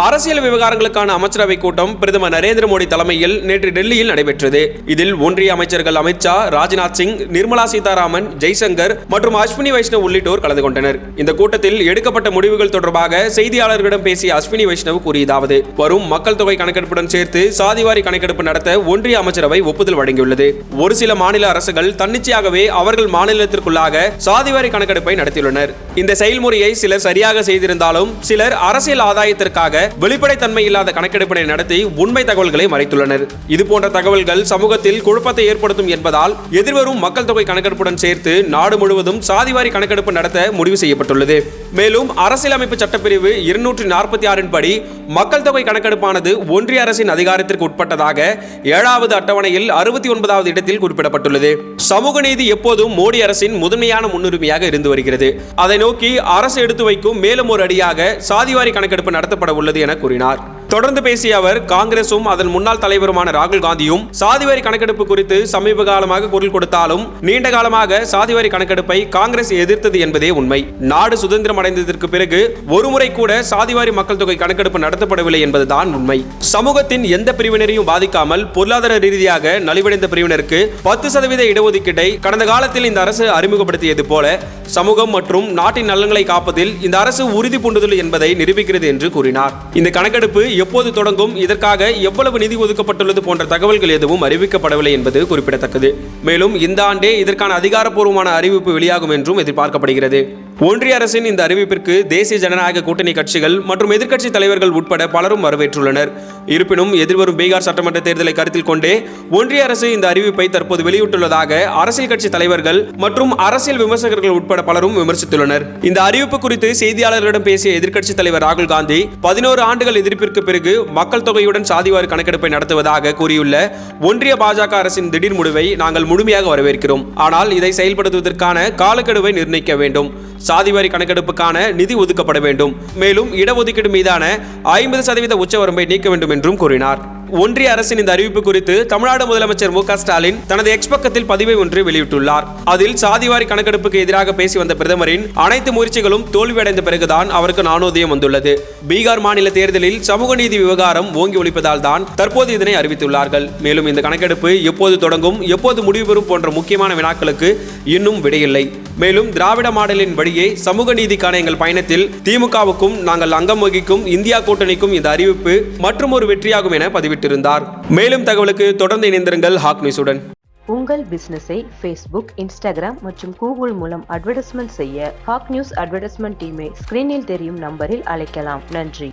அரசியல் விவகாரங்களுக்கான அமைச்சரவை கூட்டம் பிரதமர் நரேந்திர மோடி தலைமையில் நேற்று டெல்லியில் நடைபெற்றது. இதில் ஒன்றிய அமைச்சர்கள் அமித்ஷா ராஜ்நாத் சிங் நிர்மலா சீதாராமன் ஜெய்சங்கர் மற்றும் அஸ்வினி வைஷ்ணவ் உள்ளிட்டோர் கலந்து கொண்டனர். இந்த கூட்டத்தில் எடுக்கப்பட்ட முடிவுகள் தொடர்பாக செய்தியாளர்களிடம் பேசிய அஸ்வினி வைஷ்ணவ் கூறியதாவது வரும் மக்கள் தொகை கணக்கெடுப்புடன் சேர்த்து சாதிவாரி கணக்கெடுப்பு நடத்த ஒன்றிய அமைச்சரவை ஒப்புதல் வழங்கியுள்ளது. ஒரு சில மாநில அரசுகள் தன்னிச்சையாகவே அவர்கள் மாநிலத்திற்குள்ளாக சாதிவாரி கணக்கெடுப்பை நடத்தியுள்ளனர். இந்த செயல்முறையை சிலர் சரியாக செய்திருந்தாலும் சிலர் அரசியல் ஆதாயத்திற்காக வெளிப்படைத்தன்மை இல்லாத கணக்கெடுப்பினை நடத்தி உண்மை தகவல்களை மறைத்துள்ளனர். இது போன்ற தகவல்கள் சமூகத்தில் குழப்பத்தை ஏற்படுத்தும் என்பதால் எதிர்வரும் மக்கள் தொகை கணக்கெடுப்புடன் சேர்த்து நாடு முழுவதும் சாதிவாரி கணக்கெடுப்பு நடத்த முடிவு செய்யப்பட்டுள்ளது. மேலும் அரசியலமைப்பு சட்டப்பிரிவு இருநூற்றி நாற்பத்தி ஆறின் படி மக்கள் தொகை கணக்கெடுப்பானது ஒன்றிய அரசின் அதிகாரத்திற்கு உட்பட்டதாக ஏழாவது அட்டவணையில் அறுபத்தி ஒன்பதாவது இடத்தில் குறிப்பிடப்பட்டுள்ளது. சமூக நீதி எப்போதும் மோடி அரசின் முதன்மையான முன்னுரிமையாக இருந்து வருகிறது. அதை நோக்கி அரசு எடுத்து வைக்கும் மேலும் ஒரு அடியாக சாதிவாரி கணக்கெடுப்பு நடத்தப்பட உள்ளது என கூறினார். தொடர்ந்து பேசிய அவர் காங்கிரசும் அதன் முன்னாள் தலைவருமான ராகுல் காந்தியும் சாதிவாரி கணக்கெடுப்பு குறித்து சமீப காலமாக குரல் கொடுத்தாலும் நீண்ட காலமாக சாதிவாரி கணக்கெடுப்பை காங்கிரஸ் எதிர்த்தது என்பதே உண்மை. நாடு சுதந்திரம் அடைந்ததற்கு பிறகு ஒருமுறை கூட சாதிவாரி மக்கள் தொகை கணக்கெடுப்பு நடத்தப்படவில்லை என்பதுதான் உண்மை. சமூகத்தின் எந்த பிரிவினரையும் பாதிக்காமல் பொருளாதார ரீதியாக நலிவடைந்த பிரிவினருக்கு பத்து சதவீத இடஒதுக்கீட்டை கடந்த காலத்தில் இந்த அரசு அறிமுகப்படுத்தியது போல சமூகம் மற்றும் நாட்டின் நலன்களை காப்பதில் இந்த அரசு உறுதி பூண்டுள்ளது என்பதை நிரூபிக்கிறது என்று கூறினார். இந்த கணக்கெடுப்பு எப்போது தொடங்கும்? இதற்காக எவ்வளவு நிதி ஒதுக்கப்பட்டுள்ளது போன்ற தகவல்கள் எதுவும் அறிவிக்கப்படவில்லை என்பது குறிப்பிடத்தக்கது. மேலும் இந்த ஆண்டே இதற்கான அதிகாரப்பூர்வமான அறிவிப்பு வெளியாகும் என்றும் எதிர்பார்க்கப்படுகிறது. ஒன்றிய அரசின் இந்த அறிவிப்பிற்கு தேசிய ஜனநாயக கூட்டணி கட்சிகள் மற்றும் எதிர்க்கட்சி தலைவர்கள் உட்பட பலரும் வரவேற்றுள்ளனர். இருப்பினும் எதிர்வரும் பீகார் சட்டமன்ற தேர்தலை கருத்தில் கொண்டே ஒன்றிய அரசு இந்த அறிவிப்பை தற்போது வெளியிட்டுள்ளதாக அரசியல் கட்சி தலைவர்கள் மற்றும் அரசியல் விமர்சகர்கள் உட்பட பலரும் விமர்சித்துள்ளனர். இந்த அறிவிப்பு குறித்து செய்தியாளர்களிடம் பேசிய எதிர்க்கட்சி தலைவர் ராகுல் காந்தி பதினோரு ஆண்டுகள் எதிர்ப்பிற்கு பிறகு மக்கள் தொகையுடன் சாதிவாரி கணக்கெடுப்பை நடத்துவதாக கூறியுள்ள ஒன்றிய பாஜக அரசின் திடீர் முடிவை நாங்கள் முழுமையாக வரவேற்கிறோம். ஆனால் இதை செயல்படுத்துவதற்கான காலக்கெடுவை நிர்ணயிக்க வேண்டும். சாதிவாரி கணக்கெடுப்புக்கான நிதி ஒதுக்கப்பட வேண்டும். மேலும் இடஒதுக்கீடு மீதான ஐம்பது சதவீத உச்சவரம்பை நீக்க வேண்டும் என்றும் கூறினார். ஒன்றிய அரசின் இந்த அறிவிப்பு குறித்து தமிழ்நாடு முதலமைச்சர் மு ஸ்டாலின் தனது எக்ஸ் பக்கத்தில் பதிவை ஒன்று வெளியிட்டுள்ளார். அதில் சாதிவாரி கணக்கெடுப்புக்கு எதிராக பேசி வந்த பிரதமரின் அனைத்து முயற்சிகளும் தோல்வியடைந்த பிறகுதான் அவருக்கு நாணோதயம் வந்துள்ளது. பீகார் மாநில தேர்தலில் சமூக நீதி விவகாரம் ஓங்கி ஒழிப்பதால் தான் தற்போது இதனை அறிவித்துள்ளார்கள். மேலும் இந்த கணக்கெடுப்பு எப்போது தொடங்கும் எப்போது முடிவு பெறும் போன்ற முக்கியமான வினாக்களுக்கு இன்னும் விடையில்லை. மேலும் திராவிட மாடலின் வழியே சமூக நீதிக்கான எங்கள் பயணத்தில் திமுகவுக்கும் நாங்கள் அங்கம் வகிக்கும் இந்தியா கூட்டணிக்கும் இந்த அறிவிப்பு மற்றும் ஒரு வெற்றியாகும் என பதிவிட்டிருந்தார். மேலும் தகவலுக்கு தொடர்ந்து இணைந்திருங்கள் ஹாக் நியூஸுடன். உங்கள் பிசினஸை ஃபேஸ்புக் இன்ஸ்டாகிராம் மற்றும் கூகுள் மூலம் அட்வர்டைஸ்மெண்ட் செய்ய ஹாக் நியூஸ் அட்வர்டைஸ்மெண்ட் டீமை ஸ்கிரீனில் தெரியும் நம்பரில் அழைக்கலாம். நன்றி.